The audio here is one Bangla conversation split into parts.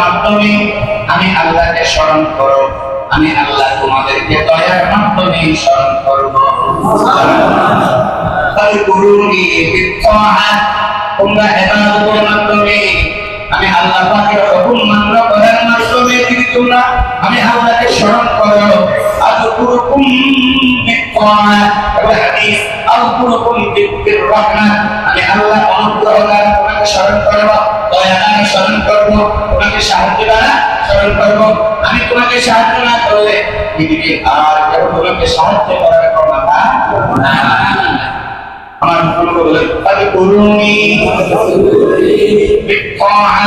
মাধ্যমে আমি আল্লাহকে স্মরণ করো, আমি আল্লাহ তোমাদেরকে দয়ার মাধ্যমে স্মরণ করব। ফাদকুরুনি বিত্তাআ তোমরা ইবাদতের মাধ্যমে বিত্তাআ এবং হাদিস আযকুরুকুম বিররাহমাহ আমি আল্লাহ অনুগ্রহ দ্বারা তোমাকে স্মরণ করব দয়া দ্বারা স্মরণ করব তোমাকে সাহায্য দ্বারা স্মরণ করব আমি তোমাকে সাহায্য না করলে পৃথিবীর আর কেউ তোমাকে সাহায্য করার ক্ষমতা আমার হুকুম বলে তাহলে করুনি বিত্তাআ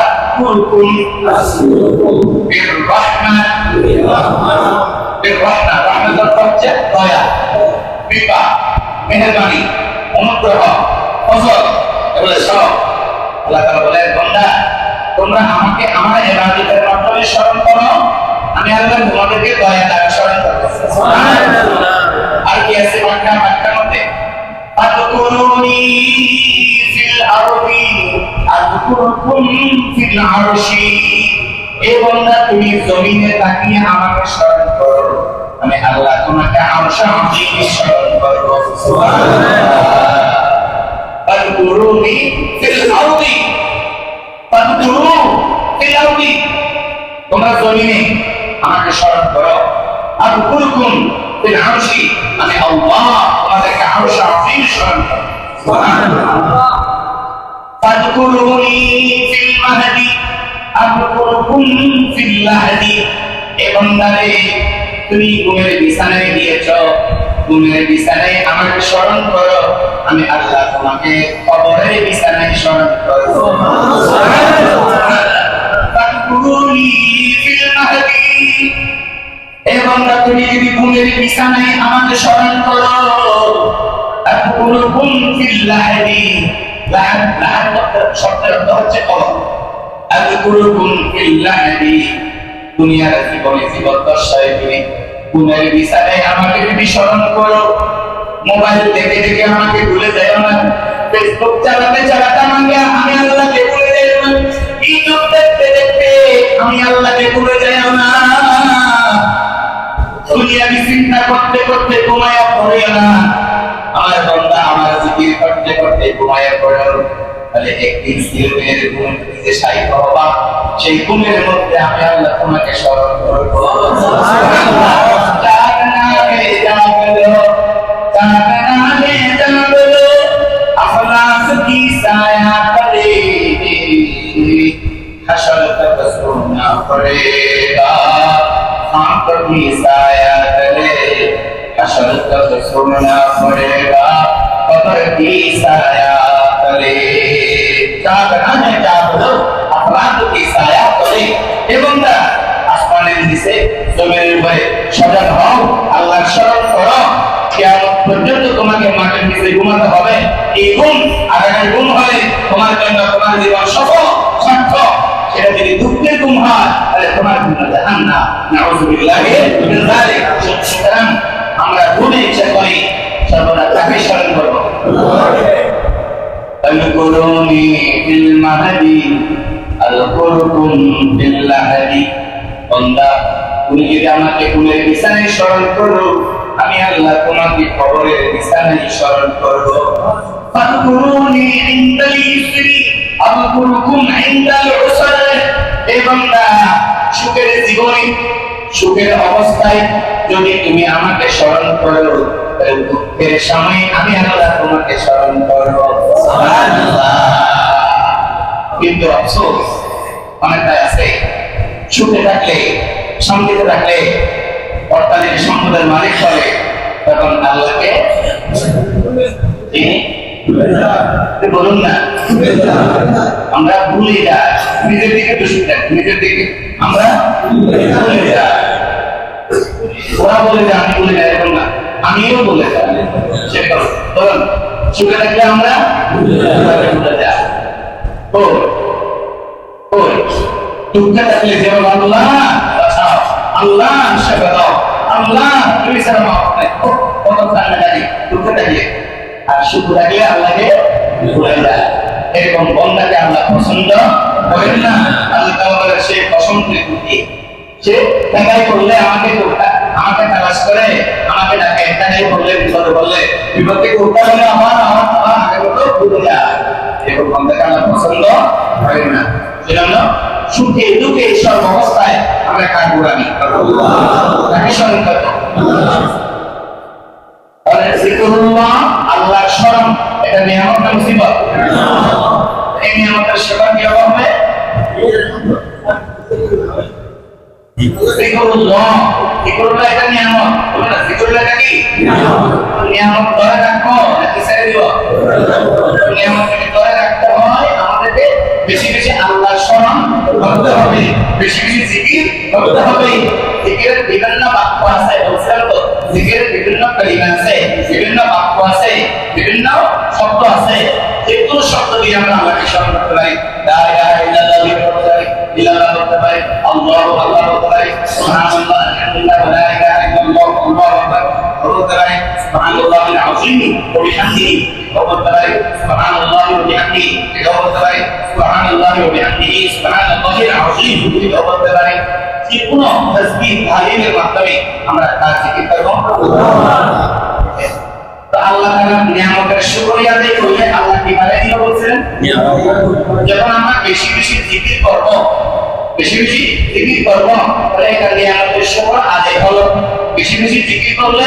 আযকুরুকুম বিররাহমাহ রাহমাত হচ্ছে দয়া কৃপা মেহেরবানি অনুগ্রহ ফজল এগুলো সব আল্লাহ তাআলা বলেন বান্দা তোমরা আমাকে আমার ইবাদতের মাধ্যমে স্মরণ করো আমি আল্লাহ তোমাদেরকে দয়া দ্বারা স্মরণ করব। আর কি আছে বাক্কা বাক্কার মধ্যে? আদকুরুনি ফিল আরদি আদকুরুকুম ফিল আরশি। এ বান্দা তুমি জমিনে তাকিয়ে আমাকে স্মরণ করো। আদকুরুনি ফিল আরদি আদকুরু ফিল আরদি তোমরা জমিনে আমাকে স্মরণ করো। সুবহানাল্লাহ ফাদকুরুনি ফিল তুমি ঘুমের বিছানায় গিয়েছ, ঘুমের বিছানায় আমাকে স্মরণ করো, আমি আল্লাহ তোমাকে কবরের বিছানায় স্মরণ এবং তুমি যদি ঘুমের বিছানায় আমাকে স্মরণ করো শব্দের অর্থ হচ্ছে দুনিয়ার জীবনে জীবদ্দশায় তুমি ঘুমের বিছানায় আমাকে যদি স্মরণ করো, মোবাইল দেখে দেখে আমাকে ভুলে যায় না। ফেসবুক চালাতে চালাতে আমাকে, আমি আল্লাহকে ভুলে যাই না। ইউটিউব দেখতে দেখতে আমি আল্লাহকে ভুলে যাই না। দুনিয়াবি চিন্তা করতে করতে ঘুমায়া পড়ে না। আমার বন্দা আমার জিকির করতে করতে ঘুমায়া পড়ে তাহলে একদিন সিলমের গুণ যে সাহিত্য হবা সেই গুণের মধ্যে আমি আল্লাহ তোমাকে স্মরণ করব حشر تک سونا پڑے گا ہاں সজাগ হও, আল্লাহর স্মরণ করো। কিয়ামত পর্যন্ত তোমাকে মাটির নিচে ঘুমাতে হবে। এই গুণ আগামী গুণ হলে তোমার জন্য তোমার জীবন সফল সার্থক সেটা যদি দুঃখের গুম হয়, তাহলে তোমার জন্য জাহান্নাম। নাউযুবিল্লাহি মিন যালিক। সুতরাং আমরা ঘুমে ইচ্ছা করি, সর্বদা তাকে স্মরণ করব। ফিল মাহদি আলকুরুকুম ফিল লাহদি বান্দা তুমি যদি আমাকে ঘুমের বিছানায় স্মরণ করো, আমি আল্লাহ তোমাকে কবরের বিছানায় স্মরণ করব। ফাদকুরুনি ইনদাল ইসরি আযকুরুকুম ইনদাল উসর এ বান্দা, সুখের জীবনে, সুখের অবস্থায় যদি তুমি আমাকে স্মরণ করো দুঃখের সময় আমি আল্লাহ তোমাকে স্মরণ করব। কিন্তু আফসোস অনেকটা আছে। সুখে থাকলে শান্তিতে থাকলে অর্থাৎ সম্পদের মালিক হবে তখন আল্লাহকে বলুন না। আমরা ভুলে যাই নিজের দিকে দোষী থাকি নিজের দিকে। আমরা ভুলে যাই ওরা বলে যে আমি বলে এরকম না। আমিও বলে সেটা বলুন, সুখে থাকলে আমরা ভুলে যাই ও ওই দুঃখে থাকলে যেমন আল্লাহ। আল্লাহ সেবা দাও আল্লাহ তুমি ছাড়া মাফ নাই কত কান্না ডাকি দুঃখ ডাকলে আর সুখ ডাকলে আল্লাহকে ভুলে যায় এরকম বন্ধাকে আল্লাহ পছন্দ করেন না। আল্লাহ তাআলা সে পছন্দ কুটি সে টাকাই করলে আমাকে আমাকে তালাশ করে, আমাকে ডাকে টাকাই করলে, বিপদে বললে বিপদে কোথা হলে আমার আমার আমার আগে মতো ভুলে যায় এরকম বন্ধাকে আল্লাহ পছন্দ করেন না। সেজন্য সুখে দুঃখে সব অবস্থায় আমরা কার গোড়ামি তাকে স্মরণ করব? আল্লাহর স্মরণ। এটা নিয়ামত না মুসিবত? এই নিয়ামতের সেবা কি হবে? জিকুরুল্লাহ জিকুরুল্লাহ এটা নিয়ামত। বলে জিকুরুল্লাহ কি? নিয়ামত। ধরে রাখব নাকি ছেড়ে দিব? নিয়ামতকে করতে হবে। বেশি বেশি জিকির করতে হবে। জিকিরের বিভিন্ন বাক্য আছে তো। জিকিরের বিভিন্ন কালিমা আছে, বিভিন্ন বাক্য আছে, বিভিন্ন শব্দ আছে। যে শব্দ দিয়ে আমরা আল্লাহকে স্মরণ করতে পারি। লা ইলাহা ইল্লাল্লাহ পারি ইল্লাল্লাহ করতে পারি, আল্লাহু আল্লাহ করতে পারি, সুবহানাল্লাহ, আলহামদুলিল্লাহ লা ইলাহা বিহামদিহি করতে পারি সুবহানাল্লাহি ওয়া বিহামদিহি এটাও করতে পারি সুবহানাল্লাহি ওয়া বিহামদিহি সুবহানাল্লাহিল আযীম এটাও করতে পারি যে কোনো তাসবিহ তাহলিলের মাধ্যমে আমরা কাজ জিকির করব। তো আল্লাহ নিয়ামতের শুকরিয়া আদায় করলে আল্লাহ কি দিল বলছেন? যখন আমরা বেশি বেশি জিকির করব বেশি বেশি জিকির করব তাহলে এটা নিয়ামতের শুকর আদায় হলো। বেশি বেশি জিকির করলে